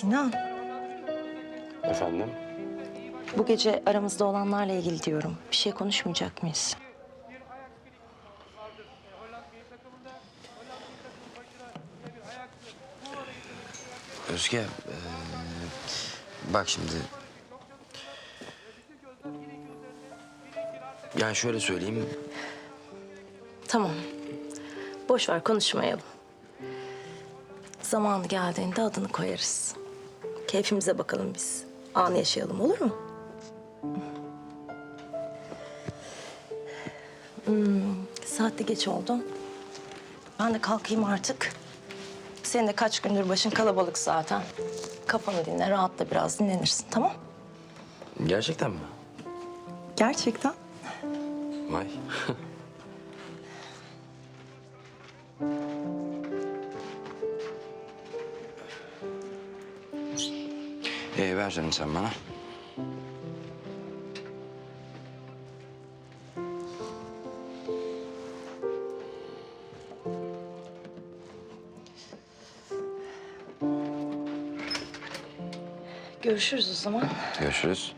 Sinan, Efendim? bu gece aramızda olanlarla ilgili diyorum. Bir şey konuşmayacak mıyız? Özge, eee, bak şimdi. Yani şöyle söyleyeyim, Tamam. Boş ver konuşmayalım. Zamanı geldiğinde adını koyarız. Keyfimize bakalım biz. Anı yaşayalım olur mu? Hmm, saat de geç oldu. Ben de kalkayım artık. Senin de kaç gündür başın kalabalık zaten. Kafanı dinle, rahatla biraz dinlenirsin tamam? gerçekten mi? Gerçekten. Vay. ee, ver canım sen bana. Görüşürüz o zaman. Görüşürüz.